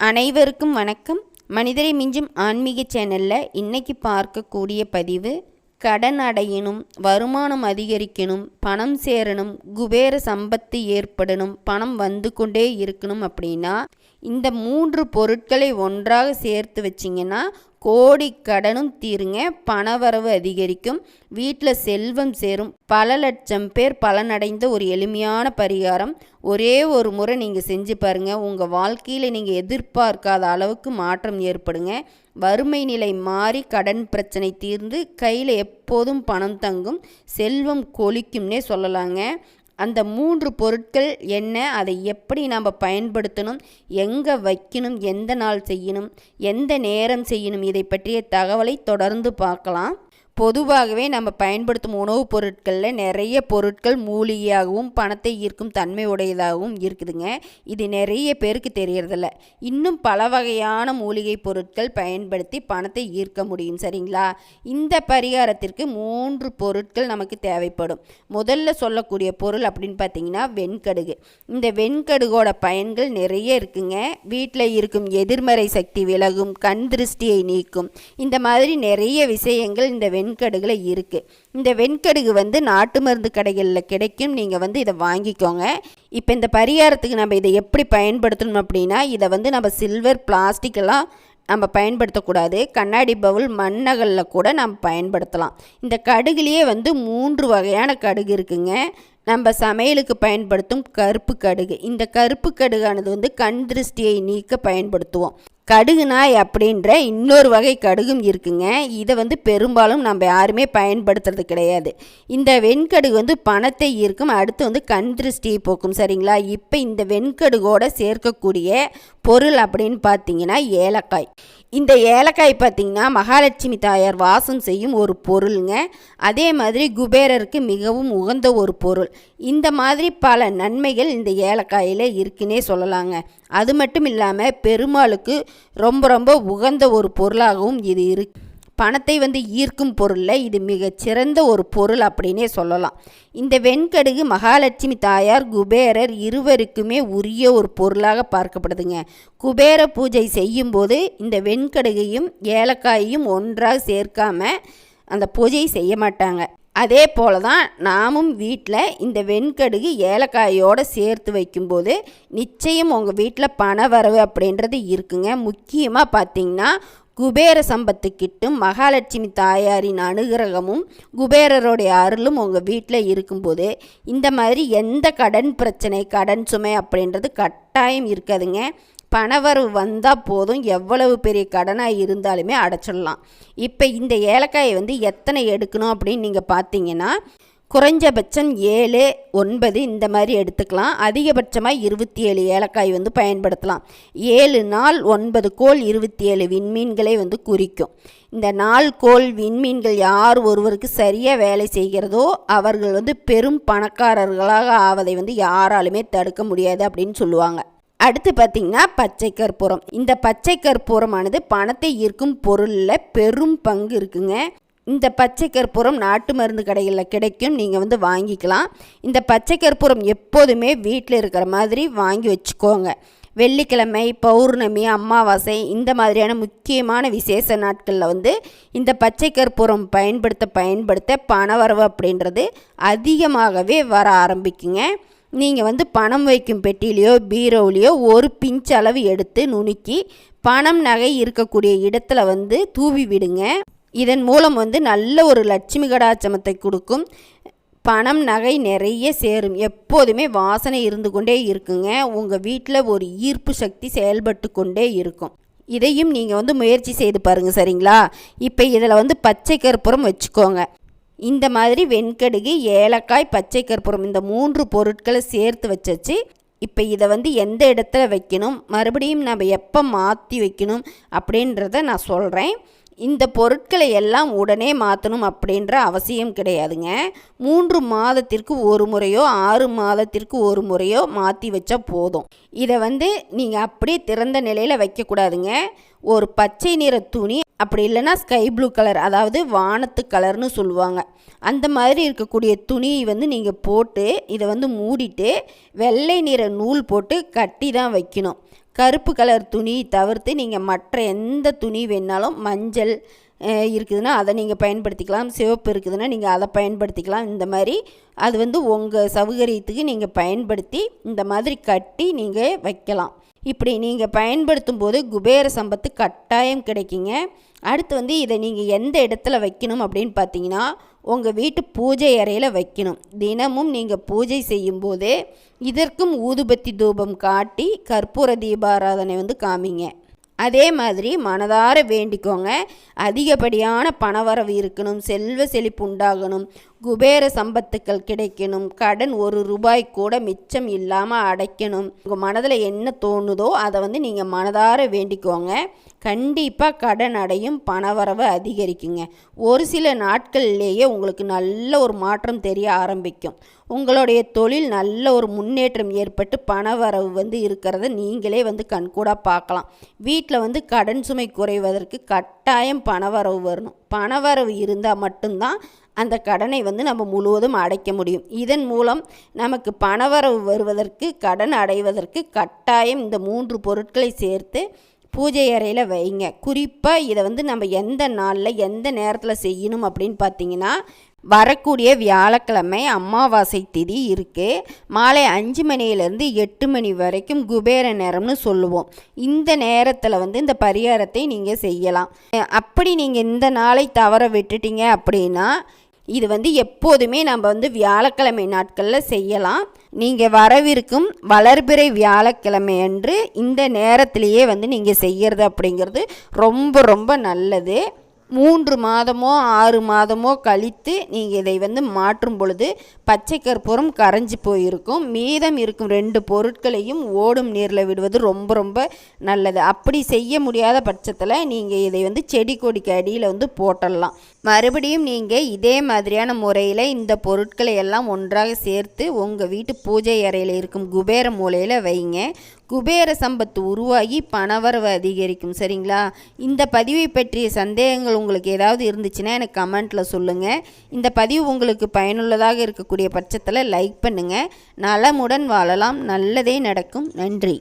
அனைவருக்கும் வணக்கம். மனிதரை மிஞ்சும் ஆன்மீக சேனலில் இன்னைக்கு பார்க்கக்கூடிய பதிவு கடன் அடையணும் வருமானம் அதிகரிக்கணும் பணம் சேரணும் குபேர சம்பத்து ஏற்படணும் பணம் வந்து கொண்டே இருக்கணும் அப்படின்னா இந்த மூன்று பொருட்களை ஒன்றாக சேர்த்து வச்சிங்கன்னா கோடி கடனும் தீருங்க பணவரவு அதிகரிக்கும் வீட்டில் செல்வம் சேரும். பல லட்சம் பேர் பலனடைந்த ஒரு எளிமையான பரிகாரம். ஒரே ஒரு முறை நீங்கள் செஞ்சு பாருங்கள் உங்கள் வாழ்க்கையில் நீங்கள் எதிர்பார்க்காத அளவுக்கு மாற்றம் ஏற்படுங்க. வறுமை நிலை மாறி கடன் பிரச்சனை தீர்ந்து கையில் எப்போதும் பணம் தங்கும். செல்வம் கொலிக்கும்னே சொல்லலாங்க. அந்த மூன்று பொருட்கள் என்ன அதை எப்படி நாம் பயன்படுத்தணும் எங்கே வைக்கணும் எந்த நாள் செய்யணும் எந்த நேரம் செய்யணும் இதை பற்றிய தகவலை தொடர்ந்து பார்க்கலாம். பொதுவாகவே நம்ம பயன்படுத்தும் உணவுப் பொருட்களில் நிறைய பொருட்கள் மூலிகையாகவும் பணத்தை ஈர்க்கும் தன்மை உடையதாகவும் இருக்குதுங்க. இது நிறைய பேருக்கு தெரியறதில்ல. இன்னும் பல வகையான மூலிகை பொருட்கள் பயன்படுத்தி பணத்தை ஈர்க்க முடியும் சரிங்களா? இந்த பரிகாரத்திற்கு மூன்று பொருட்கள் நமக்கு தேவைப்படும். முதல்ல சொல்லக்கூடிய பொருள் அப்படின்னு பார்த்தீங்கன்னா வெண்கடுகு. இந்த வெண்கடுகோட பயன்கள் நிறைய இருக்குங்க. வீட்டில் இருக்கும் எதிர்மறை சக்தி விலகும் கண் திருஷ்டியை நீக்கும். இந்த மாதிரி நிறைய விஷயங்கள் இந்த வெண் வெண்கடுகுல இருக்குது இந்த வெண்கடுகு வந்து நாட்டு மருந்து கடைகளில் கிடைக்கும். நீங்கள் வந்து இதை வாங்கிக்கோங்க. இப்போ இந்த பரிகாரத்துக்கு நம்ம இதை எப்படி பயன்படுத்தணும் அப்படின்னா இதை வந்து நம்ம சில்வர் பிளாஸ்டிக்கெல்லாம் நம்ம பயன்படுத்தக்கூடாது. கண்ணாடி பவுல் மண்ணகலில் கூட நம்ம பயன்படுத்தலாம். இந்த கடுகுலேயே வந்து மூன்று வகையான கடுகு இருக்குங்க. நம்ம சமையலுக்கு பயன்படுத்தும் கருப்பு கடுகு. இந்த கருப்பு கடுகானது வந்து கண் திருஷ்டியை நீக்க பயன்படுத்துவோம். கடுகு நாய் அப்படின்ற இன்னொரு வகை கடுகும் இருக்குங்க. இதை வந்து பெரும்பாலும் நம்ம யாருமே பயன்படுத்துறது கிடையாது. இந்த வெண்கடுகு வந்து பணத்தை ஈர்க்கும் அடுத்து வந்து கண் திருஷ்டியை போக்கும் சரிங்களா? இப்போ இந்த வெண்கடுகோட சேர்க்கக்கூடிய பொருள் அப்படின்னு பார்த்தீங்கன்னா ஏலக்காய். இந்த ஏலக்காய் பார்த்திங்கன்னா மகாலட்சுமி தாயார் வாசம் செய்யும் ஒரு பொருளுங்க. அதே மாதிரி குபேரருக்கு மிகவும் உகந்த ஒரு பொருள். இந்த மாதிரி பல நன்மைகள் இந்த ஏலக்காயில் இருக்குன்னே சொல்லலாங்க. அது மட்டும் இல்லாமல் பெருமாளுக்கு ரொம்ப ரொம்ப உகந்த ஒரு பொருளாகவும் இது இரு பணத்தை வந்து ஈர்க்கும் பொருளில் இது மிகச்சிறந்த ஒரு பொருள் அப்படின்னே சொல்லலாம். இந்த வெண்கடுகு மகாலட்சுமி தாயார் குபேரர் இருவருக்குமே உரிய ஒரு பொருளாக பார்க்கப்படுதுங்க. குபேர பூஜை செய்யும்போது இந்த வெண்கடுகையும் ஏலக்காயையும் ஒன்றாக சேர்க்காம அந்த பூஜையை செய்ய மாட்டாங்க. அதே போல தான் நாமும் வீட்டில் இந்த வெண்கடுகு ஏலக்காயோடு சேர்த்து வைக்கும்போது நிச்சயம் உங்கள் வீட்டில் பண வரவு அப்படின்றது இருக்குங்க. முக்கியமாக பார்த்தீங்கன்னா குபேர சம்பத்துக்கிட்டும் மகாலட்சுமி தாயாரின் அனுகிரகமும் குபேரருடைய அருளும் உங்கள் வீட்டில் இருக்கும்போது இந்த மாதிரி எந்த கடன் பிரச்சனை கடன் சுமை அப்படின்றது கட்டாயம் இருக்காதுங்க. பணவரவு வந்தால் போதும். எவ்வளவு பெரிய கடனாக இருந்தாலுமே அடைச்சிடலாம். இப்போ இந்த ஏலக்காயை வந்து எத்தனை எடுக்கணும் அப்படின்னு நீங்கள் பார்த்தீங்கன்னா குறைஞ்சபட்சம் ஏழு ஒன்பது இந்த மாதிரி எடுத்துக்கலாம். அதிகபட்சமாக இருபத்தி ஏழு ஏலக்காய் வந்து பயன்படுத்தலாம். ஏழு நாள் ஒன்பது கோல் இருபத்தி ஏழு விண்மீன்களை வந்து குறிக்கும். இந்த நாள் கோல் விண்மீன்கள் யார் ஒருவருக்கு சரியாக வேலை செய்கிறதோ அவர்கள் வந்து பெரும் பணக்காரர்களாக ஆவதை வந்து யாராலுமே தடுக்க முடியாது அப்படின்னு சொல்லுவாங்க. அடுத்து பார்த்திங்கன்னா பச்சை கற்பூரம். இந்த பச்சை கற்பூரமானது பணத்தை ஈர்க்கும் பொருளில் பெரும் பங்கு இருக்குங்க. இந்த பச்சை கற்பூரம் நாட்டு மருந்து கடைகளில் கிடைக்கும். நீங்கள் வந்து வாங்கிக்கலாம். இந்த பச்சை கற்பூரம் எப்போதுமே வீட்டில் இருக்கிற மாதிரி வாங்கி வச்சுக்கோங்க. வெள்ளிக்கிழமை பௌர்ணமி அமாவாசை இந்த மாதிரியான முக்கியமான விசேஷ நாட்களில் வந்து இந்த பச்சை கற்பூரம் பயன்படுத்த பயன்படுத்த பணவரவு அப்படின்றது அதிகமாகவே வர ஆரம்பிக்குங்க. நீங்கள் வந்து பணம் வைக்கும் பெட்டிலேயோ பீரோவிலையோ ஒரு பிஞ்ச் அளவு எடுத்து நுணுக்கி பணம் நகை இருக்கக்கூடிய இடத்துல வந்து தூவி விடுங்க. இதன் மூலம் வந்து நல்ல ஒரு லட்சுமி கடாச்சமத்தை கொடுக்கும். பணம் நகை நிறைய சேரும். எப்போதுமே வாசனை இருந்து கொண்டே இருக்குங்க. உங்கள் வீட்டில் ஒரு ஈர்ப்பு சக்தி செயல்பட்டு கொண்டே இருக்கும். இதையும் நீங்கள் வந்து முயற்சி செய்து பாருங்கள் சரிங்களா? இப்போ இதில் வந்து பச்சை கற்பூரம் வச்சுக்கோங்க. இந்த மாதிரி வெண்கடுகு ஏலக்காய் பச்சை கற்பூரம் இந்த மூன்று பொருட்களை சேர்த்து வச்சாச்சு. இப்போ இதை வந்து எந்த இடத்துல வைக்கணும்? மறுபடியும் நம்ம எப்போ மாற்றி வைக்கணும் அப்படின்றத நான் சொல்கிறேன் இந்த பொருட்களை எல்லாம் உடனே மாற்றணும் அப்படின்ற அவசியம் கிடையாதுங்க. மூன்று மாதத்திற்கு ஒரு முறையோ ஆறு மாதத்திற்கு ஒரு முறையோ மாற்றி வச்சா போதும். இதை வந்து நீங்கள் அப்படியே திறந்த நிலையில் வைக்கக்கூடாதுங்க. ஒரு பச்சை நிற துணி அப்படி இல்லைன்னா ஸ்கை ப்ளூ கலர் அதாவது வானத்து கலர்னு சொல்லுவாங்க. அந்த மாதிரி இருக்கக்கூடிய துணியை வந்து நீங்கள் போட்டு இதை வந்து மூடிட்டு வெள்ளை நிற நூல் போட்டு கட்டி தான் வைக்கணும். கருப்பு கலர் துணி தவிர்த்து நீங்கள் மற்ற எந்த துணி வேணாலும் மஞ்சள் இருக்குதுன்னா அதை நீங்கள் பயன்படுத்திக்கலாம். சிவப்பு இருக்குதுன்னா நீங்கள் அதை பயன்படுத்திக்கலாம். இந்த மாதிரி அது வந்து உங்கள் சௌகரியத்துக்கு நீங்கள் பயன்படுத்தி இந்த மாதிரி கட்டி நீங்கள் வைக்கலாம். இப்படி நீங்கள் பயன்படுத்தும் போது குபேர சம்பத்து கட்டாயம் கிடைக்குங்க. அடுத்து வந்து இதை நீங்கள் எந்த இடத்துல வைக்கணும் அப்படின்னு பார்த்தீங்கன்னா உங்கள் வீட்டு பூஜை அறையில் வைக்கணும். தினமும் நீங்கள் பூஜை செய்யும்போது இதற்கும் ஊதுபத்தி தூபம் காட்டி கற்பூர தீபாராதனை வந்து காமிங்க. அதே மாதிரி மனதார வேண்டிக்கோங்க. அதிகப்படியான பணவரவு இருக்கணும். செல்வ செழிப்பு உண்டாகணும். குபேர சம்பத்துக்கள் கிடைக்கணும். கடன் ஒரு ரூபாய் கூட மிச்சம் இல்லாமல் அடைக்கணும். உங்கள் மனதில் என்ன தோணுதோ அதை வந்து நீங்கள் மனதார வேண்டிக்கோங்க. கண்டிப்பாக கடன் அடையும் பணவரவு அதிகரிக்குங்க. ஒரு சில நாட்கள்லேயே உங்களுக்கு நல்ல ஒரு மாற்றம் தெரிய ஆரம்பிக்கும். உங்களுடைய தொழில் நல்ல ஒரு முன்னேற்றம் ஏற்பட்டு பணவரவு வந்து இருக்கிறத நீங்களே வந்து கண்கூடாக பார்க்கலாம். வீட்டில் வந்து கடன் சுமை குறைவதற்கு கட்டாயம் பணவரவு வரணும். பணவரவு இருந்தால் மட்டும்தான் அந்த கடனை வந்து நம்ம முழுவதும் அடைக்க முடியும். இதன் மூலம் நமக்கு பணவரவு வருவதற்கு கடன் அடைவதற்கு கட்டாயம் இந்த மூன்று பொருட்களை சேர்த்து பூஜை அறையில் வைங்க. குறிப்பாக இதை வந்து நம்ம எந்த நாளில் எந்த நேரத்தில் செய்யணும் அப்படின்னு பார்த்தீங்கன்னா வரக்கூடிய வியாழக்கிழமை அமாவாசை திதி இருக்குது மாலை அஞ்சு மணியிலேருந்து எட்டு மணி வரைக்கும் குபேர நேரம்னு சொல்லுவோம். இந்த நேரத்தில் வந்து இந்த பரிகாரத்தை நீங்கள் செய்யலாம். அப்படி நீங்கள் இந்த நாளை தவற விட்டுட்டீங்க அப்படின்னா இது வந்து எப்போதுமே நம்ம வந்து வியாழக்கிழமை நாட்களில் செய்யலாம். நீங்கள் வரவிருக்கும் வளர்பிறை வியாழக்கிழமை அன்று இந்த நேரத்திலேயே வந்து நீங்கள் செய்கிறது அப்படிங்கிறது ரொம்ப ரொம்ப நல்லது. மூன்று மாதமோ ஆறு மாதமோ கழித்து நீங்கள் இதை வந்து மாற்றும் பொழுது பச்சை கற்பூரம் கரைஞ்சி போயிருக்கும். மீதம் இருக்கும் ரெண்டு பொருட்களையும் ஓடும் நீரில் விடுவது ரொம்ப ரொம்ப நல்லது. அப்படி செய்ய முடியாத பட்சத்தில் நீங்கள் இதை வந்து செடி கொடிக்கு அடியில் வந்து போட்டலாம் மறுபடியும் நீங்கள் இதே மாதிரியான முறையில் இந்த பொருட்களை எல்லாம் ஒன்றாக சேர்த்து உங்கள் வீட்டு பூஜை அறையில் இருக்கும் குபேர மூலையில் வைங்க. குபேர சம்பத்து உருவாகி பணவரவு அதிகரிக்கும் சரிங்களா? இந்த பதிவை பற்றிய சந்தேகங்கள் உங்களுக்கு ஏதாவது இருந்துச்சுன்னா எனக்கு கமெண்ட்டில் சொல்லுங்கள் இந்த பதிவு உங்களுக்கு பயனுள்ளதாக இருக்கக்கூடிய பட்சத்தில் லைக் பண்ணுங்கள் நலமுடன் வாழலாம். நல்லதே நடக்கும். நன்றி.